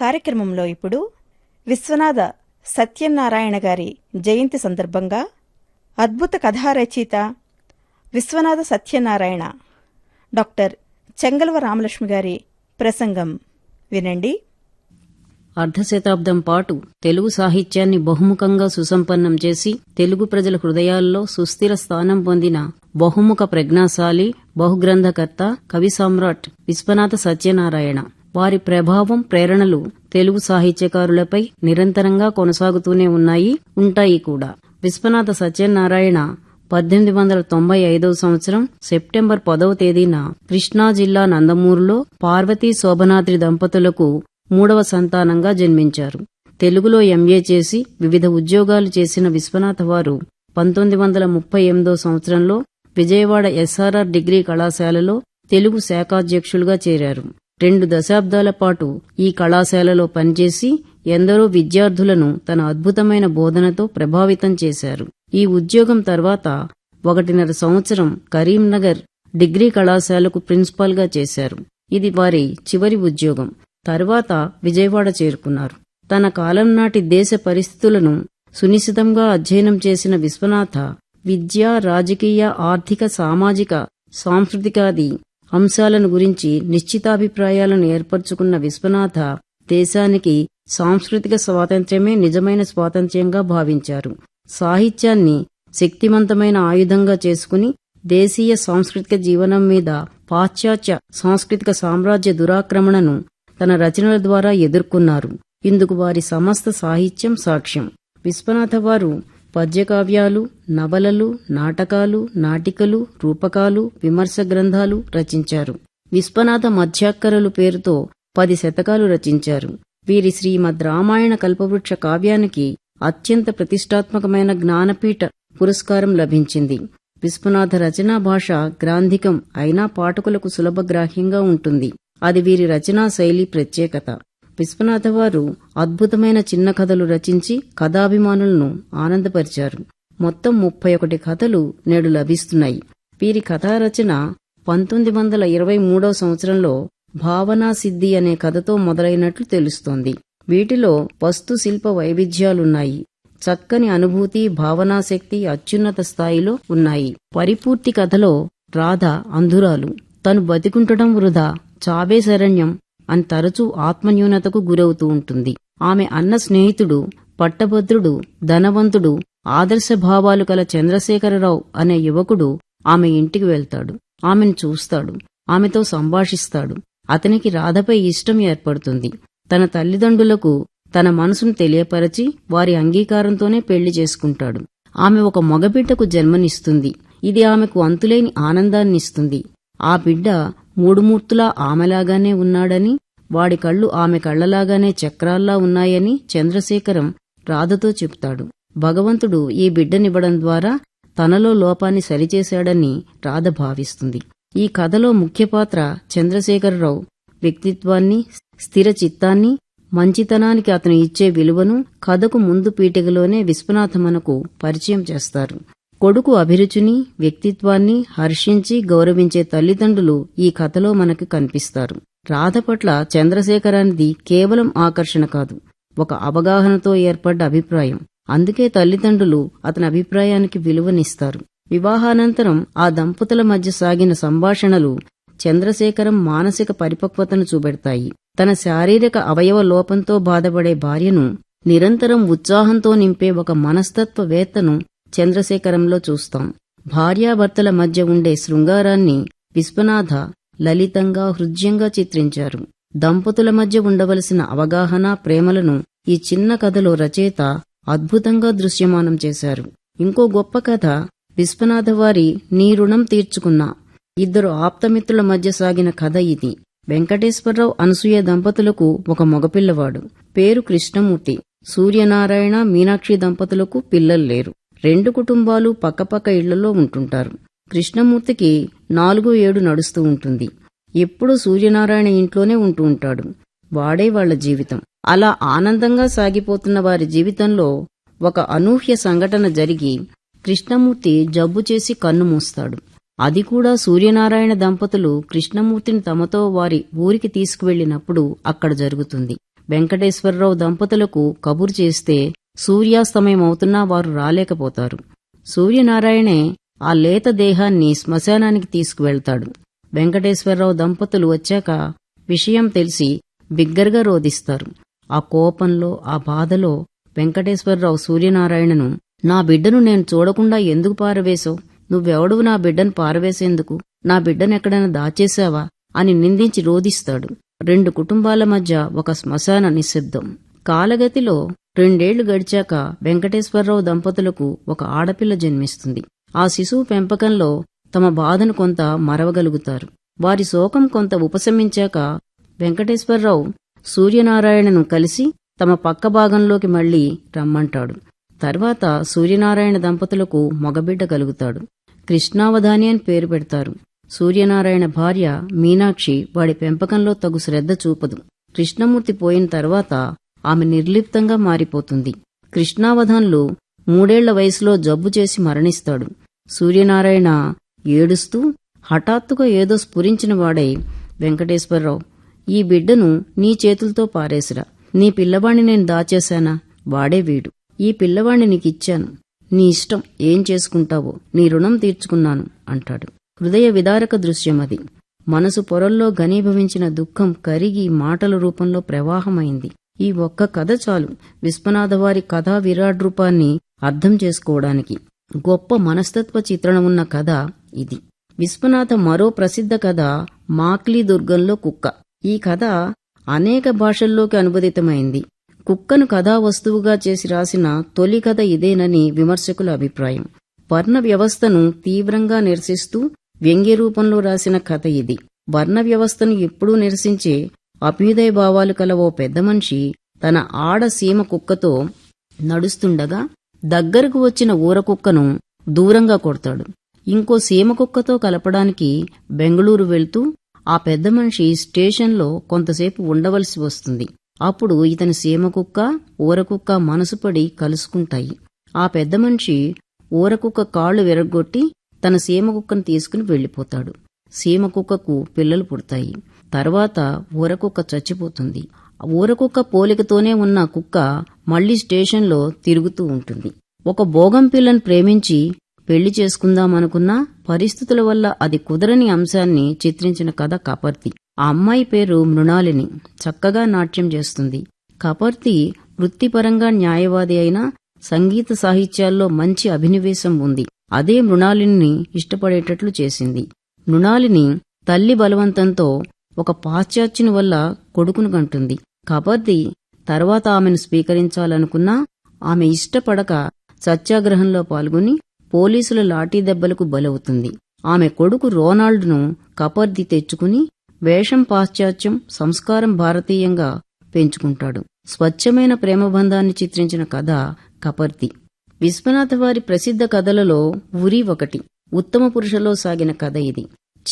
కార్యక్రమంలో ఇప్పుడు విశ్వనాథ సత్యనారాయణ గారి జయంతి సందర్భంగా అద్భుత కథారచయిత విశ్వనాథ సత్యనారాయణ డాక్టర్ చెంగల్వ రామలక్ష్మి గారి ప్రసంగం వినండి. అర్ధశతాబ్దం పాటు తెలుగు సాహిత్యాన్ని బహుముఖంగా సుసంపన్నం చేసి తెలుగు ప్రజల హృదయాల్లో సుస్థిర స్థానం పొందిన బహుముఖ ప్రజ్ఞాశాలి బహుగ్రంథకర్త కవి సమ్రాట్ విశ్వనాథ సత్యనారాయణ. వారి ప్రభావం ప్రేరణలు తెలుగు సాహిత్యకారులపై నిరంతరంగా కొనసాగుతూనే ఉన్నాయి ఉంటాయి కూడా. విశ్వనాథ సత్యనారాయణ పద్దెనిమిది వందల తొంభై ఐదవ సంవత్సరం సెప్టెంబర్ పదవ తేదీన కృష్ణా జిల్లా నందమూరులో పార్వతీ శోభనాద్రి దంపతులకు మూడవ సంతానంగా జన్మించారు. తెలుగులో ఎంఏ చేసి వివిధ ఉద్యోగాలు చేసిన విశ్వనాథ వారు పంతొమ్మిది వందల ముప్పై ఎనిమిదో సంవత్సరంలో విజయవాడ ఎస్ఆర్ఆర్ డిగ్రీ కళాశాలలో తెలుగు శాఖాధ్యక్షులుగా చేరారు. రెండు దశాబ్దాల పాటు ఈ కళాశాలలో పనిచేసి ఎందరో విద్యార్థులను తన అద్భుతమైన బోధనతో ప్రభావితం చేశారు. ఈ ఉద్యోగం తర్వాత ఒకటిన్నర సంవత్సరం కరీంనగర్ డిగ్రీ కళాశాలకు ప్రిన్సిపాల్గా చేశారు. ఇది వారి చివరి ఉద్యోగం. తర్వాత విజయవాడ చేరుకున్నారు. తన కాలం నాటి దేశ పరిస్థితులను సునిశితంగా అధ్యయనం చేసిన విశ్వనాథ విద్య రాజకీయ ఆర్థిక సామాజిక సాంస్కృతికాది అంశాలను గురించి నిశ్చితాభిప్రాయాలను ఏర్పరచుకున్న విశ్వనాథ దేశానికి సాంస్కృతిక స్వాతంత్ర్యమే నిజమైన స్వాతంత్ర్యంగా భావించారు. సాహిత్యాన్ని శక్తివంతమైన ఆయుధంగా చేసుకుని దేశీయ సాంస్కృతిక జీవనం మీద పాశ్చాత్య సాంస్కృతిక సామ్రాజ్య దురాక్రమణను తన రచనల ద్వారా ఎదుర్కొన్నారు. ఇందుకు వారి సమస్త సాహిత్యం సాక్ష్యం. విశ్వనాథ వారు పద్యకావ్యాలు నవలలు నాటకాలు నాటికలు రూపకాలు విమర్శ గ్రంథాలు రచించారు. విశ్వనాథ మధ్యాక్కరలు పేరుతో పది శతకాలు రచించారు. వీరి శ్రీమద్ రామాయణ కల్పవృక్ష కావ్యానికి అత్యంత ప్రతిష్టాత్మకమైన జ్ఞానపీఠ పురస్కారం లభించింది. విశ్వనాథ రచనా భాష గ్రాంధికం అయినా పాఠకులకు సులభగ్రాహ్యంగా ఉంటుంది. అది వీరి రచనా శైలి ప్రత్యేకత. విశ్వనాథ వారు అద్భుతమైన చిన్న కథలు రచించి కథాభిమానులను ఆనందపరిచారు. మొత్తం ముప్పై ఒకటి కథలు నేడు లభిస్తున్నాయి. వీరి కథా రచన పంతొమ్మిది వందల ఇరవై మూడవ సంవత్సరంలో భావనా సిద్ధి అనే కథతో మొదలైనట్లు తెలుస్తోంది. వీటిలో వస్తు శిల్ప వైవిధ్యాలున్నాయి. చక్కని అనుభూతి భావనాశక్తి అత్యున్నత స్థాయిలో ఉన్నాయి. పరిపూర్తి కథలో రాధ అంధురాలు. తను బతికుంటడం వృధా. చావే శరణ్యం. అని తరచూ ఆత్మన్యూనతకు గురవుతూ ఉంటుంది. ఆమె అన్న స్నేహితుడు పట్టభద్రుడు ధనవంతుడు ఆదర్శ భావాలు కల చంద్రశేఖరరావు అనే యువకుడు ఆమె ఇంటికి వెళ్తాడు. ఆమెను చూస్తాడు. ఆమెతో సంభాషిస్తాడు. అతనికి రాధపై ఇష్టం ఏర్పడుతుంది. తన తల్లిదండ్రులకు తన మనసును తెలియపరచి వారి అంగీకారంతోనే పెళ్ళి చేసుకుంటాడు. ఆమె ఒక మగబిడ్డకు జన్మనిస్తుంది. ఇది ఆమెకు అంతులేని ఆనందాన్నిస్తుంది. ఆ బిడ్డ మూడుమూర్తులా ఆమెలాగానే ఉన్నాడని వాడి కళ్ళు ఆమె కళ్ళలాగానే చక్రాల్లా ఉన్నాయని చంద్రశేఖరం రాధతో చెప్తాడు భగవంతుడు ఈ బిడ్డనివ్వడం ద్వారా తనలో లోపాన్ని సరిచేశాడని రాధ భావిస్తుంది. ఈ కథలో ముఖ్య పాత్ర చంద్రశేఖరరావు వ్యక్తిత్వాన్ని స్థిర చిత్తాన్ని మంచితనానికి అతను ఇచ్చే విలువను కథకు ముందు పీఠికలోనే విశ్వనాథ మనకు పరిచయం చేస్తారు. కొడుకు అభిరుచిని వ్యక్తిత్వాన్ని హర్షించి గౌరవించే తల్లిదండ్రులు ఈ కథలో మనకు కనిపిస్తారు. రాధ పట్ల చంద్రశేఖరానిది కేవలం ఆకర్షణ కాదు ఒక అవగాహనతో ఏర్పడ్డ అభిప్రాయం. అందుకే తల్లిదండ్రులు అతని అభిప్రాయానికి విలువనిస్తారు. వివాహానంతరం ఆ దంపతుల మధ్య సాగిన సంభాషణలు చంద్రశేఖరం మానసిక పరిపక్వతను చూపెడతాయి. తన శారీరక అవయవ లోపంతో బాధపడే భార్యను నిరంతరం ఉత్సాహంతో నింపే ఒక మనస్తత్వవేత్తను చంద్రశేఖరంలో చూస్తాం. భార్యాభర్తల మధ్య ఉండే శృంగారాన్ని విశ్వనాథ లలితంగా హృద్యంగా చిత్రించారు. దంపతుల మధ్య ఉండవలసిన అవగాహన ప్రేమలను ఈ చిన్న కథలో రచయిత అద్భుతంగా దృశ్యమానం చేశారు. ఇంకో గొప్ప కథ విశ్వనాథ వారి నీ రుణం తీర్చుకున్నా. ఇద్దరు ఆప్తమిత్రుల మధ్య సాగిన కథ ఇది. వెంకటేశ్వరరావు అనసూయ దంపతులకు ఒక మగపిల్లవాడు. పేరు కృష్ణమూర్తి. సూర్యనారాయణ మీనాక్షి దంపతులకు పిల్లలు లేరు. రెండు కుటుంబాలు పక్కపక్క ఇళ్ళలో ఉంటుంటారు. కృష్ణమూర్తికి నాలుగు ఏడు నడుస్తూ ఉంటుంది. ఎప్పుడూ సూర్యనారాయణ ఇంట్లోనే ఉంటూ ఉంటాడు. వాడే వాళ్ళ జీవితం. అలా ఆనందంగా సాగిపోతున్న వారి జీవితంలో ఒక అనూహ్య సంఘటన జరిగి కృష్ణమూర్తి జబ్బు చేసి కన్ను మూస్తాడు. అది కూడా సూర్యనారాయణ దంపతులు కృష్ణమూర్తిని తమతో వారి ఊరికి తీసుకువెళ్ళినప్పుడు అక్కడ జరుగుతుంది. వెంకటేశ్వరరావు దంపతులకు కబురు చేస్తే సూర్యాస్తమయం అవుతున్నా వారు రాలేకపోతారు. సూర్యనారాయణే ఆ లేత దేహాన్ని శ్మశానానికి తీసుకువెళ్తాడు. వెంకటేశ్వరరావు దంపతులు వచ్చాక విషయం తెలిసి బిగ్గరగా రోధిస్తారు. ఆ కోపంలో ఆ బాధలో వెంకటేశ్వరరావు సూర్యనారాయణను నా బిడ్డను నేను చూడకుండా ఎందుకు పారవేశావు? నువ్వెవడువు నా బిడ్డను పారవేసేందుకు? నా బిడ్డనెక్కడైనా దాచేశావా? అని నిందించి రోధిస్తాడు. రెండు కుటుంబాల మధ్య ఒక శ్మశాన నిశ్శబ్దం. కాలగతిలో రెండేళ్ళు గడిచాక వెంకటేశ్వరరావు దంపతులకు ఒక ఆడపిల్ల జన్మిస్తుంది. ఆ శిశువు పెంపకంలో తమ బాధను కొంత మరవగలుగుతారు. వారి శోకం కొంత ఉపశమించాక వెంకటేశ్వరరావు సూర్యనారాయణను కలిసి తమ పక్క భాగంలోకి మళ్ళీ రమ్మంటాడు. తర్వాత సూర్యనారాయణ దంపతులకు మగబిడ్డ కలుగుతాడు. కృష్ణావధాని అని పేరు పెడతారు. సూర్యనారాయణ భార్య మీనాక్షి వాడి పెంపకంలో తగు శ్రద్ధ చూపదు. కృష్ణమూర్తి పోయిన తర్వాత ఆమె నిర్లిప్తంగా మారిపోతుంది. కృష్ణావధాన్లు మూడేళ్ళ వయసులో జబ్బు చేసి మరణిస్తాడు. సూర్యనారాయణ ఏడుస్తూ హఠాత్తుగా ఏదో స్ఫురించిన వాడై వెంకటేశ్వరరావు ఈ బిడ్డను నీ చేతులతో పారేసిరా. నీ పిల్లవాణ్ణి నేను దాచేశానా? వాడే వీడు. ఈ పిల్లవాణ్ణి నీకిచ్చాను. నీ ఇష్టం ఏం చేసుకుంటావో నీ రుణం తీర్చుకున్నాను అంటాడు. హృదయ విదారక దృశ్యం అది. మనసు పొరల్లో ఘనీభవించిన దుఃఖం కరిగి మాటల రూపంలో ప్రవాహమైంది. ఈ ఒక్క కథ చాలు. విశ్వనాథవారి కథా విరాట్ రూపాన్ని అర్థం చేసుకోవడానికి. గొప్ప మనస్తత్వ చిత్రణ ఉన్న కథ ఇది. విశ్వనాథ మరో ప్రసిద్ధ కథ మాక్లీ దుర్గంలో కుక్క. ఈ కథ అనేక భాషల్లోకి అనువదితమైంది. కుక్కను కథా వస్తువుగా చేసి రాసిన తొలి కథ ఇదేనని విమర్శకుల అభిప్రాయం. వర్ణ వ్యవస్థను తీవ్రంగా నిరసిస్తూ వ్యంగ్య రూపంలో రాసిన కథ ఇది. వర్ణ వ్యవస్థను ఎప్పుడూ నిరసించే అభ్యుదయ భావాలు కల ఓ పెద్ద మనిషి తన ఆడ సీమ కుక్కతో నడుస్తుండగా దగ్గరకు వచ్చిన ఊర కుక్కను దూరంగా కొడతాడు. ఇంకో సీమ కుక్కతో కలపడానికి బెంగళూరు వెళ్తూ ఆ పెద్ద మనిషి స్టేషన్లో కొంతసేపు ఉండవలసి వస్తుంది. అప్పుడు ఇతని సీమకుక్క ఊరకుక్క మనసుపడి కలుసుకుంటాయి. ఆ పెద్ద మనిషి ఊరకుక్క కాళ్ళు విరగ్గొట్టి తన సీమకుక్కను తీసుకుని వెళ్ళిపోతాడు సీమకుక్కకు పిల్లలు పుడతాయి. తర్వాత ఊరకుక్క చచ్చిపోతుంది. ఊరకుక్క పోలికతోనే ఉన్న కుక్క మళ్ళీ స్టేషన్లో తిరుగుతూ ఉంటుంది. ఒక భోగం పిల్లను ప్రేమించి పెళ్ళి చేసుకుందామనుకున్నా పరిస్థితుల వల్ల అది కుదరని అంశాన్ని చిత్రించిన కథ కపర్తి. ఆ అమ్మాయి పేరు మృణాలిని. చక్కగా నాట్యం చేస్తుంది. కపర్తి వృత్తిపరంగా న్యాయవాది అయినా సంగీత సాహిత్యాల్లో మంచి అభినివేశం ఉంది. అదే మృణాలిని ఇష్టపడేటట్లు చేసింది. మృణాలిని తల్లి బలవంతంతో ఒక పాశ్చాత్యుని వల్ల కొడుకును కంటుంది. కాబట్టి తర్వాత ఆమెను స్వీకరించాలనుకున్నా ఆమె ఇష్టపడక సత్యాగ్రహంలో పాల్గొని పోలీసుల లాఠీ దెబ్బలకు బలవుతుంది. ఆమె కొడుకు రోనాల్డ్ను కపర్ది తెచ్చుకుని వేషం పాశ్చాత్యం సంస్కారం భారతీయంగా పెంచుకుంటాడు. స్వచ్ఛమైన ప్రేమబంధాన్ని చిత్రించిన కథ కపర్ది. విశ్వనాథ వారి ప్రసిద్ధ కథలలో ఉరి ఒకటి ఉత్తమ పురుషలో సాగిన కథ ఇది.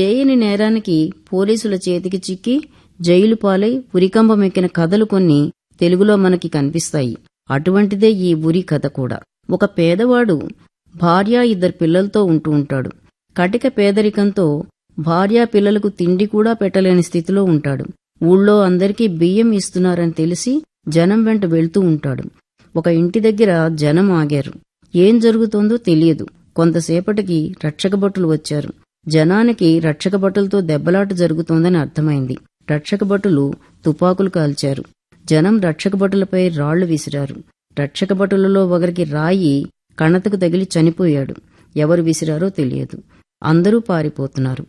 చేయని నేరానికి పోలీసుల చేతికి చిక్కి జైలు పాలై ఉరికంబమెక్కిన కథలు కొన్ని తెలుగులో మనకి కనిపిస్తాయి. అటువంటిదే ఈ ఉరి కథ కూడా. ఒక పేదవాడు భార్య ఇద్దరు పిల్లలతో ఉంటూ ఉంటాడు. కటిక పేదరికంతో భార్య పిల్లలకు తిండి కూడా పెట్టలేని స్థితిలో ఉంటాడు. ఊళ్ళో అందరికీ బియ్యం ఇస్తున్నారని తెలిసి జనం వెంట వెళ్తూ ఉంటాడు. ఒక ఇంటి దగ్గర జనం ఆగారు. ఏం జరుగుతోందో తెలియదు. కొంతసేపటికి రక్షకభటులు వచ్చారు. జనానికి రక్షక భటులతో దెబ్బలాట జరుగుతోందని అర్థమైంది. రక్షక భటులు తుపాకులు కాల్చారు. జనం రక్షక భటులపై రాళ్ళు విసిరారు. రక్షక భటులలో ఒకరికి రాయి కణతకు తగిలి చనిపోయాడు. ఎవరు విసిరారో తెలియదు. అందరూ పారిపోతున్నారు.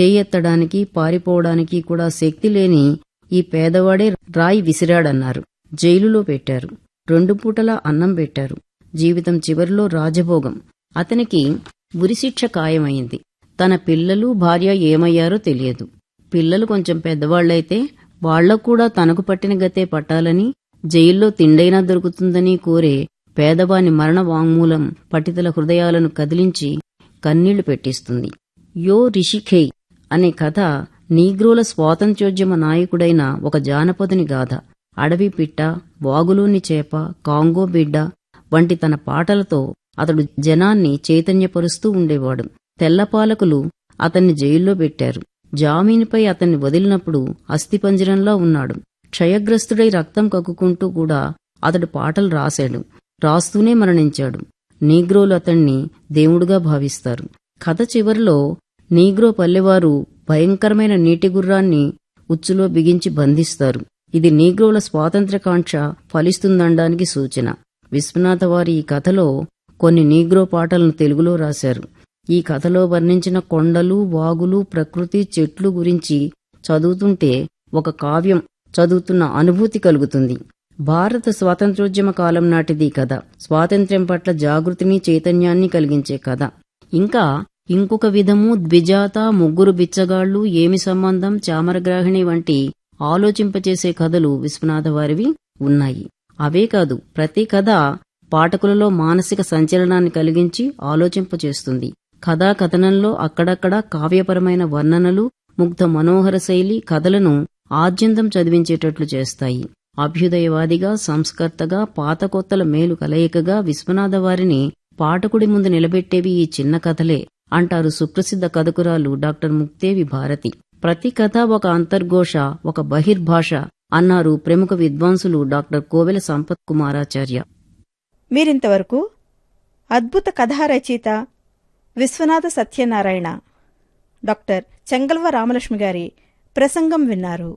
చేయెత్తడానికి పారిపోవడానికి కూడా శక్తి లేని ఈ పేదవాడే రాయి విసిరాడన్నారు. జైలులో పెట్టారు. రెండు పూటలా అన్నం పెట్టారు. జీవితం చివరిలో రాజభోగం. అతనికి ఉరిశిక్ష ఖాయమైంది. తన పిల్లలు భార్య ఏమయ్యారో తెలియదు. పిల్లలు కొంచెం పెద్దవాళ్ళైతే వాళ్ళకు కూడా తనకు పట్టిన గతే పట్టాలని జైల్లో తిండైనా దొరుకుతుందని కోరే పేదవాని మరణ వాంగ్మూలం పటితల హృదయాలను కదిలించి కన్నీళ్ళు పెట్టిస్తుంది. యో రిషిఖేయ్ అనే కథ నీగ్రోల స్వాతంత్ర్యోద్యమ నాయకుడైన ఒక జానపదుని గాథ. అడవి పిట్ట వాగులోని చేప కాంగో బిడ్డ వంటి తన పాటలతో అతడు జనాన్ని చైతన్యపరుస్తూ ఉండేవాడు. తెల్లపాలకులు అతన్ని జైల్లో పెట్టారు. జామీనుపై అతన్ని వదిలినప్పుడు అస్థిపంజరంలో ఉన్నాడు. క్షయగ్రస్తుడై రక్తం కక్కుకుంటూ కూడా అతడు పాటలు రాశాడు. రాస్తూనే మరణించాడు. నీగ్రోలు అతణ్ణి దేవుడుగా భావిస్తారు. కథ చివరిలో నీగ్రో పల్లెవారు భయంకరమైన నీటి గుర్రాన్ని ఉచ్చులో బిగించి బంధిస్తారు. ఇది నీగ్రోల స్వాతంత్రకాంక్ష ఫలిస్తుందనడానికి సూచన. విశ్వనాథ వారి ఈ కథలో కొన్ని నీగ్రో పాటలను తెలుగులో రాశారు. ఈ కథలో వర్ణించిన కొండలు వాగులు ప్రకృతి చెట్లు గురించి చదువుతుంటే ఒక కావ్యం చదువుతున్న అనుభూతి కలుగుతుంది. భారత స్వాతంత్ర్యోద్యమ కాలం నాటిది కథ. స్వాతంత్ర్యం పట్ల జాగృతిని చైతన్యాన్ని కలిగించే కథ. ఇంకా ఇంకొక విధము ద్విజాత ముగ్గురు బిచ్చగాళ్ళు ఏమి సంబంధం చామరగ్రాహిణి వంటి ఆలోచింపచేసే కథలు విశ్వనాథ వారివి ఉన్నాయి. అవే కాదు ప్రతి కథ పాఠకులలో మానసిక సంచలనాన్ని కలిగించి ఆలోచింపచేస్తుంది. కథాకథనంలో అక్కడక్కడా అక్కడక్కడ కావ్యపరమైన వర్ణనలు ముగ్ధ మనోహర శైలి కథలను ఆద్యంతం చదివించేటట్లు చేస్తాయి. అభ్యుదయవాదిగా సంస్కర్తగా పాత కొత్తల మేలు కలయికగా విశ్వనాథ వారిని పాఠకుడి ముందు నిలబెట్టేవి ఈ చిన్న కథలే అంటారు సుప్రసిద్ధ కథకురాలు డాక్టర్ ముక్తేవి భారతి. ప్రతి కథ ఒక అంతర్ఘోష ఒక బహిర్భాష అన్నారు ప్రముఖ విద్వాంసులు డాక్టర్ కోవెల సంపత్ కుమారాచార్య. మీరింతవరకు అద్భుత కథా రచయిత విశ్వనాథ సత్యనారాయణ. డాక్టర్ చెంగల్వ రామలక్ష్మి గారి ప్రసంగం విన్నారు.